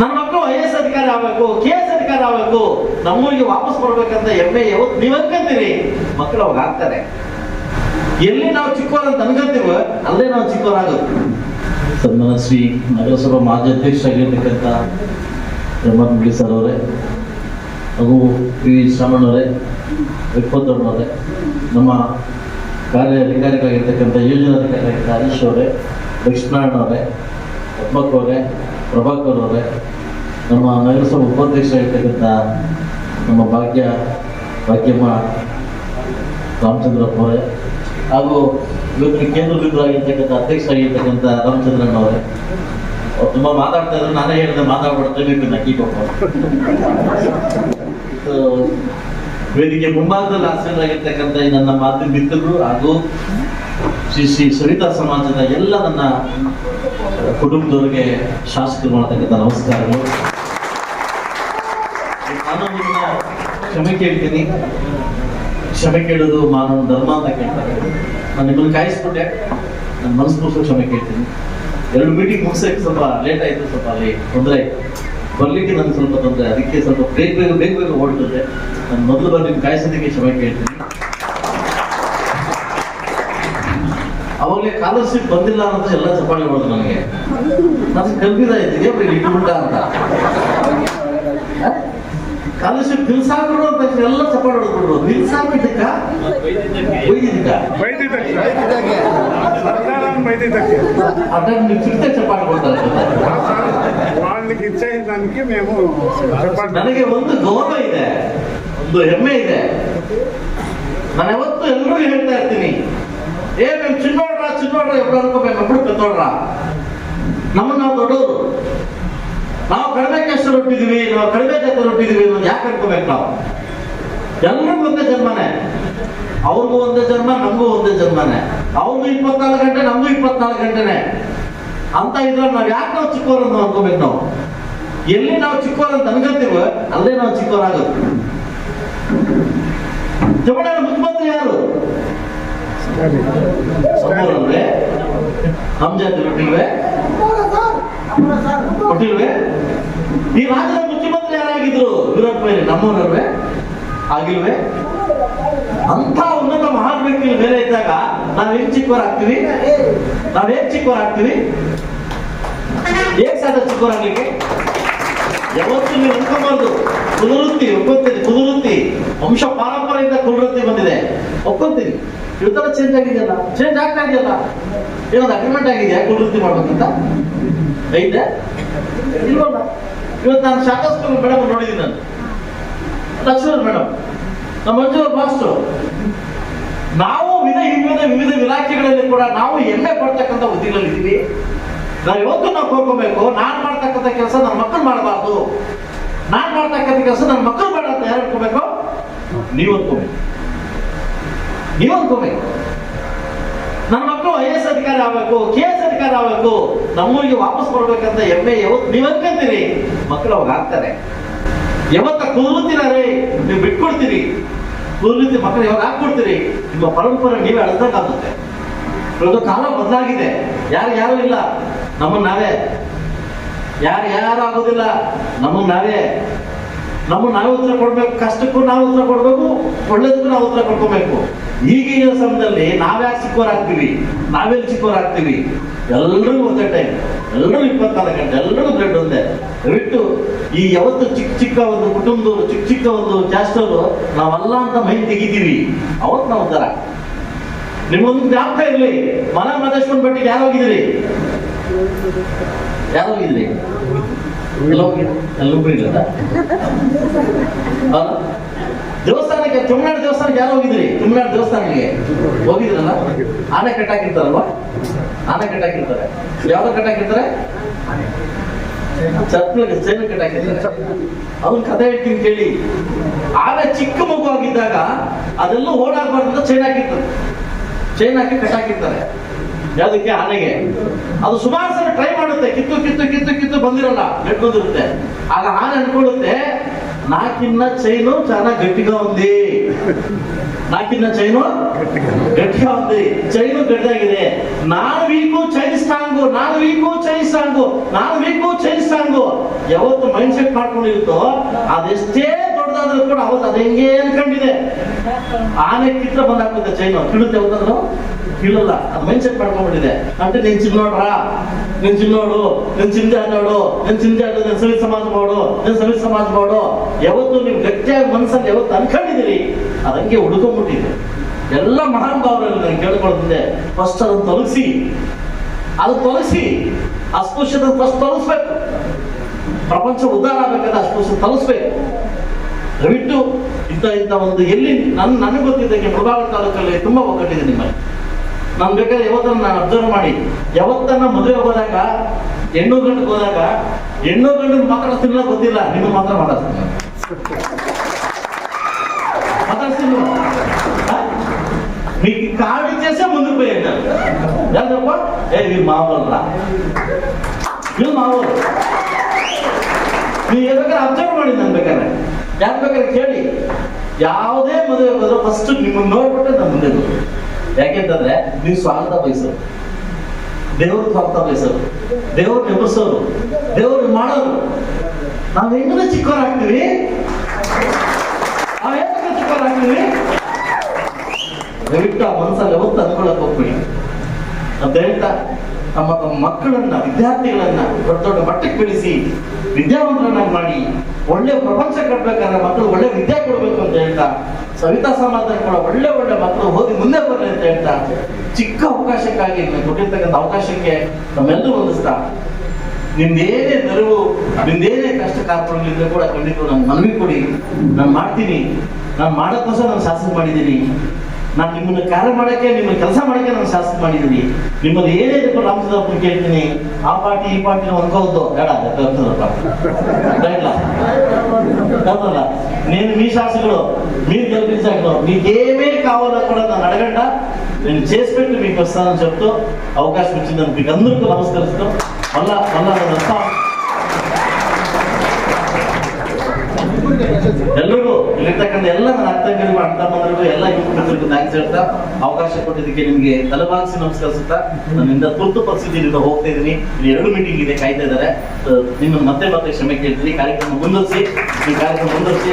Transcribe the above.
ನನ್ನ ಮಕ್ಕಳು I S ಅಧಿಕಾರಿ ಆಗ್ಬೇಕು, ಕೆ ಎಸ್ ಅಧಿಕಾರಿ ಆಗ್ಬೇಕು. ನಮ್ಮೂರಿಗೆ ವಾಪಸ್ ಬರ್ಬೇಕಂತ ಎಮ್ಮೆ ಯಾವತ್ತು ನೀವು ಅನ್ಕೊಂತೀರಿ. ಮಕ್ಕಳು ಅವಾಗ ಆಗ್ತಾರೆ. ಎಲ್ಲಿ ನಾವು ಚಿಕ್ಕವರ ಅಂತ ಅನ್ಕೊಂತೀವೋ, ಅಲ್ಲೇ ನಾವು ಚಿಕ್ಕವರಾಗುತ್ತೆ ಶ್ರೀ ನಗರಸಭಾ ಮಾಜಿ ಅಧ್ಯಕ್ಷರಾಗಿರ್ತಕ್ಕಂಥ ರಮಣ್ ಮುಳಿ ಸರ್ ಅವರೇ, ಹಾಗೂ ಪಿ ವಿ ಶ್ರಮಣವರೇ ವಿಪ್ಪತ್ತಣ್ಣವರೇ ನಮ್ಮ ಕಾರ್ಯ ಅಧಿಕಾರಿಗಳಾಗಿರ್ತಕ್ಕಂಥ ಯೋಜನಾಧಿಕಾರಿಯಾಗಿದ್ದ ಹರೀಶ್ ಅವರೇ, ಲಕ್ಷ್ಮೀನಾರಾಯಣ ಅವರೇ ಪದ್ಮಕ್ ಅವರೇ ಪ್ರಭಾಕರ್ ಅವರೇ ನಮ್ಮ ನಗರಸಭಾ ಉಪಾಧ್ಯಕ್ಷರಾಗಿರ್ತಕ್ಕಂಥ ನಮ್ಮ ಭಾಗ್ಯ ಭಾಗ್ಯಮ್ಮ ರಾಮಚಂದ್ರಪ್ಪ ಅವರೇ ಹಾಗೂ ಇವತ್ತಿನ ಕೇಂದ್ರ ಬಿಂದುವಾಗಿರ್ತಕ್ಕಂಥ ಅಧ್ಯಕ್ಷರಾಗಿರ್ತಕ್ಕಂಥ ರಾಮಚಂದ್ರಣ್ಣ ಅವರೇ ಅವ್ರು ತುಂಬ ಮಾತಾಡ್ತಾ ಇದ್ರು ನಾನೇ ಹೇಳಿದೆ ಮಾತಾಡ್ಬಿಡ್ತೇನೆ ನಕ್ಕಿ ಕೀಪಪ್ಪ ಸೊ, ವೇದಿಕೆ ಮುಂಭಾಗದಲ್ಲಿ ಆಸೀನರಾಗಿರ್ತಕ್ಕಂಥ ನನ್ನ ಮಾತಿನ ಮಿತ್ರರು ಹಾಗೂ ಶ್ರೀ ಶ್ರೀ ಸವಿತಾ ಸಮಾಜದ ಎಲ್ಲ ನನ್ನ ಕುಟುಂಬದವರಿಗೆ ಶಾಸಕರು ಮಾಡತಕ್ಕಂಥ ನಮಸ್ಕಾರಗಳು. ನಾನು ನಿಮ್ಮ ಕ್ಷಮೆ ಕೇಳ್ತೀನಿ. ಕ್ಷಮೆ ಕೇಳೋದು ಮಾನವ ಧರ್ಮ ಅಂತ ಕೇಳ್ತಾರೆ. ನಾನು ನಿಮ್ಮನ್ನು ಕಾಯಿಸ್ಬಿಟ್ಟೆ. ನನ್ನ ಮನಸ್ಸು ಕ್ಷಮೆ ಕೇಳ್ತೀನಿ. ಎರಡು ಮೀಟಿಂಗ್ ಮುಗಿಸೋಕೆ ಸ್ವಲ್ಪ ಲೇಟ್ ಆಯಿತು, ಸ್ವಲ್ಪ ಅಲ್ಲಿ ತೊಂದರೆ ಬರಲಿಕ್ಕೆ ನನಗೆ ಸ್ವಲ್ಪ ತೊಂದರೆ ಅದಕ್ಕೆ ಸ್ವಲ್ಪ ಬೇಗ ಬೇಗ ಬೇಗ ಬೇಗ ಓಡ್ತದೆ ನಾನು ಮೊದಲು ಬಂದು ನಿಮ್ಮ ಕಾಯಿಸೋದಕ್ಕೆ ಕ್ಷಮೆ ಕೇಳ್ತೀನಿ. ಅವಾಗಲೇ ಸ್ಕಾಲರ್ಶಿಪ್ ಬಂದಿಲ್ಲ ಅಂತ ಎಲ್ಲ ಚಪ್ಪಾಳಿ ಹೊಡೆದು ನನಗೆ. ನನಗೆ ಕಲ್ಪಿದಾಯ್ತು ಏಪ್ರಿಲ್ ಇಟ್ಬಿಟ್ಟ ಅಂತ? ಸ್ಕಾಲರ್ಶಿಪ್ ನಿಲ್ಸಾಕ್ರು ಅಂತ ಎಲ್ಲ ಚಪ್ಪಾಳಿ ಹೊಡೆದ್ಬಿಟ್ರು. ನಿಲ್ಸಾಕಿದ್ದಕ್ಕ ಅದನ್ನ ನೀವು ಕೊಡ್ತಾರೆ ಮಾಡ್ಲಿಕ್ಕೆ ನನಗೆ ನನಗೆ ಒಂದು ಗೌರವ ಇದೆ. ಒಂದು ಹೆಮ್ಮೆ ಇದೆ. ನಾನು ಯಾವತ್ತು ಎಲ್ರಿಗೂ ಹೇಳ್ತಾ ಇರ್ತೀನಿ. ಏನ್ ನಮ್ಮ ಮಕ್ಕಳು ಎಲ್ಲರಿಗೂ ಮಕ್ಕಳು ಕತ್ತೋಡ್ರ ನಮ್ಮನ್ನ ನಾವು ದೊಡ್ಡವರು. ನಾವು ಕಡಿಮೆ ಕೆಲಸ ರೊಟ್ಟಿದೀವಿ ನಾವು ಕಡಿಮೆ ಜಾತ ಹುಟ್ಟಿದೀವಿ ಅನ್ನೋದು ಯಾಕೆ ಅನ್ಕೋಬೇಕು ನಾವು? ಎಲ್ಲರಿಗೂ ಒಂದೇ ಜನ್ಮನೆ. ಅವ್ರಿಗೂ ಒಂದೇ ಜನ್ಮ, ನಮಗೂ ಒಂದೇ ಜನ್ಮನೆ. ಅವ್ರಿಗೂ ಇಪ್ಪತ್ನಾಲ್ಕು ಗಂಟೆ, ನಮಗೂ ಇಪ್ಪತ್ನಾಲ್ಕು ಗಂಟೆನೆ. ಅಂತ ಇದ್ರೆ ನಾವು ಯಾಕೆ ನಾವು ಚಿಕ್ಕವರು ಅಂತ ಅನ್ಕೋಬೇಕು ನಾವು? ಎಲ್ಲಿ ನಾವು ಚಿಕ್ಕವರು ಅಂತ ಅನ್ಕೋತೀವ, ಅಲ್ಲೇ ನಾವು ಚಿಕ್ಕವರಾಗುತ್ತೆ ಮುಖ್ಯಮಂತ್ರಿ ಯಾರು? ಒಬ್ಬರಲ್ವೇ ನಮ್ಮ ಜಾತಿ ಹುಟ್ಟಿಲ್ವೇ? ಹುಟ್ಟಿಲ್ವೇ? ಈ ರಾಜ್ಯದ ಮುಖ್ಯಮಂತ್ರಿ ಯಾರಾಗಿದ್ರು? ವೀರಪ್ಪ ಮೊಯ್ಲಿ ನಮ್ಮವರಲ್ವೇ ಆಗಿಲ್ವೇ? ಅಂತ ಉನ್ನತ ಮಹಾನ್ ವ್ಯಕ್ತಿ ಬೇರೆ ಇದ್ದಾಗ ನಾವ್ ಹೆಂಗ್ ಚಿಕ್ಕವರಾಗ್ತೀವಿ? ನಾವ್ ಹೇಗ್ ಚಿಕ್ಕವರಾಗ್ತೀವಿ? ಹೇಗ್ ಸಾಧ ಚಿಕ್ಕವರಾಗ್ಲಿಕ್ಕೆ? ಯಾವತ್ತು ನೀವು ಅನ್ಕೋಬಾರ್ದು. ಕುಲವೃತ್ತಿ ಒಪ್ಕೊಂತೀನಿ ಕುಲವೃತ್ತಿ ವಂಶ ಪಾರಂಪರೆಯಿಂದ ಕುಲವೃತ್ತಿ ಬಂದಿದೆ. ಒಪ್ಕೊಂತೀನಿ ಇವತ್ತೆಲ್ಲ ಚೇಂಜ್ ಆಗಿದೆಯಲ್ಲ? ಚೇಂಜ್ ಆಗ್ತಾ ಇದೆಯಲ್ಲ? ಏನೊಂದು ಅಗ್ರಿಮೆಂಟ್ ಆಗಿದೆಯಾ? ಕುಲವೃತ್ತಿ ಮಾಡ್ಬೇಕಂತ? ಐತೆ? ಇಲ್ವಲ್ಲ? ಇವತ್ತು ನಾನು ಶಾಖಾ ಸ್ಕೂಲ್ ಮೇಡಮ್ ನೋಡಿದ್ದೀನಿ ನಾನು. ಲಕ್ಷ್ಮಣ್ ಮೇಡಮ್ ನಮ್ಮ ಮಂಜೂರ್ ಮಾಸ್ಟರ್ ನಾವು ವಿಧ ವಿವಿಧ ವಿವಿಧ ಇಲಾಖೆಗಳಲ್ಲಿ ಕೂಡ ನಾವು ಹೆಮ್ಮೆ ಪಡ್ತಕ್ಕಂಥ ಇದ್ದೀವಿ. ನಾವು ಇವತ್ತು ನಾವು ಕೋರ್ಕೋಬೇಕು. ನಾನು ಮಾಡ್ತಕ್ಕಂಥ ಕೆಲಸ ನನ್ನ ಮಕ್ಕಳು ಮಾಡಬಾರ್ದು. ನಾನು ಮಾಡ್ತಕ್ಕಂಥ ಕೆಲಸ ನನ್ನ ಮಕ್ಕಳು ಬೇಡ ಅಂತ ಯಾರು ಇಟ್ಕೋಬೇಕು ನೀವು ಅನ್ಕೋಬೇಕು ನೀವು ಅನ್ಕೋಬೇಕು ನಮ್ಮ ಮಕ್ಕಳು ಐ ಎಸ್ ಅಧಿಕಾರಿ ಆಗ್ಬೇಕು, ಕೆ ಎಸ್ ಅಧಿಕಾರಿ ಆಗ್ಬೇಕು, ನಮ್ಮೂರಿಗೆ ವಾಪಸ್ ಬರ್ಬೇಕಂತ ಹೆಮ್ಮೆ ಯಾವತ್ತು ನೀವು ಅನ್ಕೊಂತೀರಿ ಮಕ್ಕಳು ಅವಾಗ ಆಗ್ತಾರೆ. ಯಾವತ್ತ ಕುಲವೃತ್ತಿನಾರೇ ನೀವು ಬಿಟ್ಕೊಡ್ತೀರಿ. ಕುಲವೃತ್ತಿ ಮಕ್ಕಳು ಯಾವಾಗ ಹಾಕ್ಕೊಡ್ತೀರಿ ನಿಮ್ಮ ಪರಂಪರೆ ನೀವೇ ಅಳ್ದಂಗಾಗುತ್ತೆ ಒಂದು ಕಾಲ ಬದಲಾಗಿದೆ. ಯಾರು ಯಾರು ಇಲ್ಲ? ನಮ್ಮನ್ನ ನಾವೇ. ಯಾರು ಯಾರು ಆಗೋದಿಲ್ಲ? ನಮ್ಮನ್ನ ನಾವೇ. ನಮ್ಮನ್ನ ನಾವು ಉತ್ತರ ಕೊಡ್ಬೇಕು, ಕಷ್ಟಕ್ಕೂ ನಾವು ಉತ್ತರ ಕೊಡ್ಬೇಕು, ಒಳ್ಳೇದಕ್ಕೂ ನಾವು ಉತ್ತರ ಕೊಡ್ಕೋಬೇಕು. ಈಗಿನ ಸಮಯದಲ್ಲಿ ನಾವ್ಯಾಕೆ ಚಿಕ್ಕವರಾಗ್ತೀವಿ ನಾವೆಲ್ಲಿ ಚಿಕ್ಕವರಾಗ್ತೀವಿ ಎಲ್ರಿಗೂ ಒಂದೇ ಟೈಮ್ ಎಲ್ಲರೂ ಇಪ್ಪತ್ನಾಲ್ಕು ಗಂಟೆ ಎಲ್ಲರೂ ಬ್ಲಡ್ ಒಂದೇ. ಬಿಟ್ಟು ಈ ಯಾವತ್ತು ಚಿಕ್ಕ ಚಿಕ್ಕ ಒಂದು ಕುಟುಂಬದವರು ಚಿಕ್ಕ ಚಿಕ್ಕ ಒಂದು ಕ್ಯಾಸ್ಟವರು ನಾವಲ್ಲ ಅಂತ ಮೈ ತೆಗಿತೀವಿ. ಅವತ್ತು ನಾವು ಉದ್ಧಾರ ನಿಮ್ಗೊಂದು ಜ್ಞಾಪಕ ಇರಲಿ. ಮನ ಮಹದೇಶ್ವರ ಬಟ್ಟಿಗೆ ಯಾರು ಹೋಗಿದ್ರಿ? ಯಾರು ಹೋಗಿದ್ರಿ? ದೇವಸ್ಥಾನಕ್ಕೆ, ತುಮನಾಡು ದೇವಸ್ಥಾನಕ್ಕೆ ಯಾರು ಹೋಗಿದ್ರಿ? ತುಮನಾಡು ದೇವಸ್ಥಾನಕ್ಕೆ? ಹೋಗಿದ್ರಲ್ಲ? ಆನೆ ಕಟ್ಟಾಕಿರ್ತಾರಲ್ವಾ? ಆನೆ ಕಟ್ಟಾಕಿರ್ತಾರೆ. ಯಾವ್ದು ಕಟ್ಟಾಕಿರ್ತಾರೆ? ಚಪ್ಪಲಿಗೆ ಚೈನ್ ಕಟ್ಟಾಕಿರ್ತಾರೆ. ಅವ್ನ ಕಥೆ ಹೇಳ್ತೀನಿ ಕೇಳಿ. ಆನೆ ಚಿಕ್ಕ ಮಗು ಆಗಿದ್ದಾಗ ಅದೆಲ್ಲ ಓಡಾಡ್ಬಾರ್ದು ಚೈನ್ ಹಾಕಿರ್ತಾರೆ. ಚೈನ್ ಹಾಕಿ ಕಟ್ಟಾಕಿರ್ತಾರೆ. ಯಾವುದಕ್ಕೆ ಹಣೆಗೆ? ಅದು ಸುಮಾರು ಸಲ ಟ್ರೈ ಮಾಡುತ್ತೆ, ಕಿತ್ತು ಕಿತ್ತು ಕಿತ್ತು ಕಿತ್ತು ಬಂದಿರಲ್ಲ ನೆಟ್ಕೊಂಡಿರುತ್ತೆ ಆಗ ಆನೆ ಅನ್ಕೊಳ್ಳುತ್ತೆ ನಾಕಿನ್ನ ಚೈನು చాలా ಗಟ್ಟಿಗ ఉంది ನಾಕಿನ್ನ ಚೈನು ಗಟ್ಟಿಗ ఉంది ಚೈನು ಗಟ್ಟಿಯಾಗಿದೆ ನಾನು ವೀಕು ಚೈನ್ ಸ್ಟ್ರಾಂಗು ನಾನು ವೀಕು ಚೈನ್ ಸ್ಟ್ರಾಂಗು ನಾನು ವೀಕು ಚೈನ್ ಸ್ಟ್ರಾಂಗು ಯಾವತ್ತು ಮೈಂಡ್ ಸೆಟ್ ಮಾಡ್ಕೊಂಡಿರುತ್ತೋ, ಅದೆಷ್ಟೇ ದೊಡ್ಡದಾದ್ರೂ ಕೂಡ ಅವತ್ತು ಅದು ಆನೆ ಚಿತ್ರ ಬಂದಾಗ್ತದೆ ಚೈನು ಕೀಳುತ್ತೆ ಹೋದ್ರು ಕೀಳಲ್ಲ. ಅದು ಮೈಂಡ್ ಮಾಡ್ಕೊಂಡ್ಬಿಟ್ಟಿದೆ. ಅಂದ್ರೆ ನಿನ್ ಚಿನ್ನ ನೋಡ್ರ. ನಿನ್ ಚಿನ್ನ ನೋಡು. ನಿನ್ ಚಿಂತೆ ನೋಡು. ನಿನ್ ಚಿಂತೆ ಆಡೋದು ನಿನ್ ಸವಿ ಸಮಾಜ ಮಾಡು. ನಿನ್ ಸವಿ ಸಮಾಜ ಮಾಡು. ಯಾವತ್ತು ನೀವು ಗಟ್ಟಿಯಾಗಿ ಮನಸ್ಸಲ್ಲಿ ಯಾವತ್ತು ಅನ್ಕೊಂಡಿದ್ದೀರಿ? ಅದಂಗೆ ಹುಡುಕೊಂಡ್ಬಿಟ್ಟಿದೆ. ಎಲ್ಲ ಮಹಾನ್ ಭಾವರಲ್ಲಿ ನಾನು ಕೇಳ್ಕೊಳ್ತಿದ್ದೆ ಫಸ್ಟ್ ಅದನ್ನು ತೊಲಗಿಸಿ. ಅದು ತೊಲಗಿಸಿ. ಅಸ್ಪೃಶ್ಯದ ಫಸ್ಟ್ ತೊಲಗಿಸ್ಬೇಕು. ಪ್ರಪಂಚ ಉದ್ದಾರ ಆಗ್ಬೇಕಾದ್ರೆ ಅಸ್ಪೃಶ್ಯ ತೊಲಗಿಸ್ಬೇಕು. ದಯವಿಟ್ಟು ಇಂಥ ಇಂಥ ಒಂದು ಎಲ್ಲಿ ನನ್ ನನಗೆ ಗೊತ್ತಿದ್ದಕ್ಕೆ ಮುಳಬಾಗ ತಾಲೂಕಲ್ಲಿ ತುಂಬಾ ಒಗ್ಗಟ್ಟಿದೆ ನಿಮ್ಮಲ್ಲಿ ನಾನು ಬೇಕಾದ್ರೆ ಯಾವತ್ತನ್ನ ನಾನು ಅಬ್ಸರ್ವ್ ಮಾಡಿ ಯಾವತ್ತನ್ನ ಮದುವೆ ಹೋದಾಗ ಹೆಣ್ಣು ಗಂಡು ಹೋದಾಗ ಹೆಣ್ಣು ಗಂಡು ಮಾತಾಡ್ತಿಲ್ಲ ಗೊತ್ತಿಲ್ಲ ನಿಮ್ಮ ಮಾತ್ರ ಮಾತಾಡ್ತೀನಿ మాట్లాడుతున్నా మీకు కార్డు ఇచ్చేసే ముందుకు పోయాడు ఎలా చెప్ప ఏ మీరు మామూలు రా మీరు మామూలు ನೀವು ಬೇಕಾದ್ರೆ ಅಬ್ಸರ್ವ್ ಮಾಡಿ ನಾನು ಬೇಕಾದ್ರೆ. ಯಾರು ಬೇಕಾದ್ರೆ ಕೇಳಿ. ಯಾವುದೇ ಮದುವೆ ಬಂದ್ರೆ ಫಸ್ಟ್ ನಿಮ್ಮನ್ನು ನೋಡ್ಬಿಟ್ಟೆ ನಮ್ಮ ಮುಂದೆ. ಯಾಕೆಂತಂದ್ರೆ ನೀವು ಸ್ವಾಗತ ಬಯಸೋರು. ದೇವ್ರ ಸ್ವಾಗತ ಬಯಸೋರು. ದೇವ್ರ ನೆಪಸೋರು ದೇವ್ರು ಮಾಡೋರು. ನಾವು ಹೆಂಗನ ಚಿಕ್ಕವರಾಗ್ತೀವಿ ನಾವ್ ಹೆಂಗನ ಚಿಕ್ಕವರಾಗ್ತೀವಿ ದಯವಿಟ್ಟು ಆ ಮನಸ್ಸಲ್ಲಿ ಯಾವತ್ತು ಅನ್ಕೊಳಕ್ ಹೋಗ್ಬಿಡಿ. ಅಂತ ಹೇಳ್ತಾ ನಮ್ಮ ತಮ್ಮ ಮಕ್ಕಳನ್ನ, ವಿದ್ಯಾರ್ಥಿಗಳನ್ನ ದೊಡ್ಡ ದೊಡ್ಡ ಮಟ್ಟಕ್ಕೆ ಬೆಳೆಸಿ, ವಿದ್ಯಾವಂತರನ್ನಾಗಿ ಮಾಡಿ, ಒಳ್ಳೆ ಪ್ರಪಂಚ ಕಟ್ಟಬೇಕಾದ್ರೆ ಮಕ್ಕಳು ಒಳ್ಳೆ ವಿದ್ಯೆ ಕೊಡಬೇಕು ಅಂತ ಹೇಳ್ತಾ, ಸವಿತಾ ಕೂಡ ಒಳ್ಳೆ ಒಳ್ಳೆ ಮಕ್ಕಳು ಓದಿ ಮುಂದೆ ಬರಲಿ ಅಂತ ಹೇಳ್ತಾ, ಚಿಕ್ಕ ಅವಕಾಶಕ್ಕಾಗಿ ಕೊಟ್ಟಿರ್ತಕ್ಕಂಥ ಅವಕಾಶಕ್ಕೆ ನಮ್ಮೆಲ್ಲರೂ ಹೊಂದಿಸ್ತಾ ನಿಮ್ದೇನೇ ನೆರವು, ನಿಮ್ದೇನೇ ಕಷ್ಟ ಕಾರ್ಪಣ್ಯಗಳಿದ್ರೆ ಕೂಡ ಖಂಡಿತ ನಾನು ಮನವಿ ಕೊಡಿ, ನಾನು ಮಾಡ್ತೀನಿ, ನಾನು ಮಾಡೋಕ್ಕೋಸ್ಕರ ನಾನು ಶಾಸನ ಮಾಡಿದ್ದೀನಿ. నాకు ನಿಮ್ಮನ್ನು ಕಾರ್ಯ ಮಾಡೋಕ್ಕೆ ನಿಮ್ಮ ಕೆಲಸ ಮಾಡೋಕ್ಕೆ ನಾನು శాస్త్రం ಮಾಡಿದ್ದೀನಿ. మిమ్మల్ని ಏನೇ ಇದ್ರು ರಾಮಚಂದ್ರ ಕೇಳ್ತೀನಿ. ಆ ಪಾರ್ಟಿ ಈ ಪಾರ್ಟಿ ಅನ್ಕೋದು. ಬೇಡ కాదల్ల నేను మీ శాసకుడు మీరు గెలిపించగలరు మీకేమే కావాలో కూడా నన్ను అడగంట నేను చేసి పెట్టి మీకు వస్తానని చెప్తూ అవకాశం ఇచ్చిందని మీకు అందరికీ నమస్కరిస్తాం మళ్ళా మళ్ళా ಅರ್ಥಗಳಿಗೂ ಅಣ್ಣ ತಮ್ಮಂದರಿಗೂ ಎಲ್ಲ ಯುವಕರಿಗೂ ಥ್ಯಾಂಕ್ಸ್ ಹೇಳ್ತಾ, ಅವಕಾಶ ಕೊಟ್ಟಿದ್ದಕ್ಕೆ ನಿಮಗೆ ತಲೆಬಾಗಿಸಿ ನಮಸ್ಕರಿಸುತ್ತಾ, ನನ್ನಿಂದ ತುರ್ತು ಪರಿಸ್ಥಿತಿಯಿಂದ ಹೋಗ್ತಾ ಇದ್ದೀನಿ. ಎರಡು ಮೀಟಿಂಗ್ ಇದೆ ಕಾಯ್ತಾ ಇದ್ದಾರೆ. ನಿಮ್ಮನ್ನು ಮತ್ತೆ ಮತ್ತೆ ಕ್ಷಮೆ ಕೇಳ್ತೀನಿ. ಕಾರ್ಯಕ್ರಮ ಮುಂದುವರಿಸಿ. ಈ ಕಾರ್ಯಕ್ರಮ ಮುಂದುವರಿಸಿ.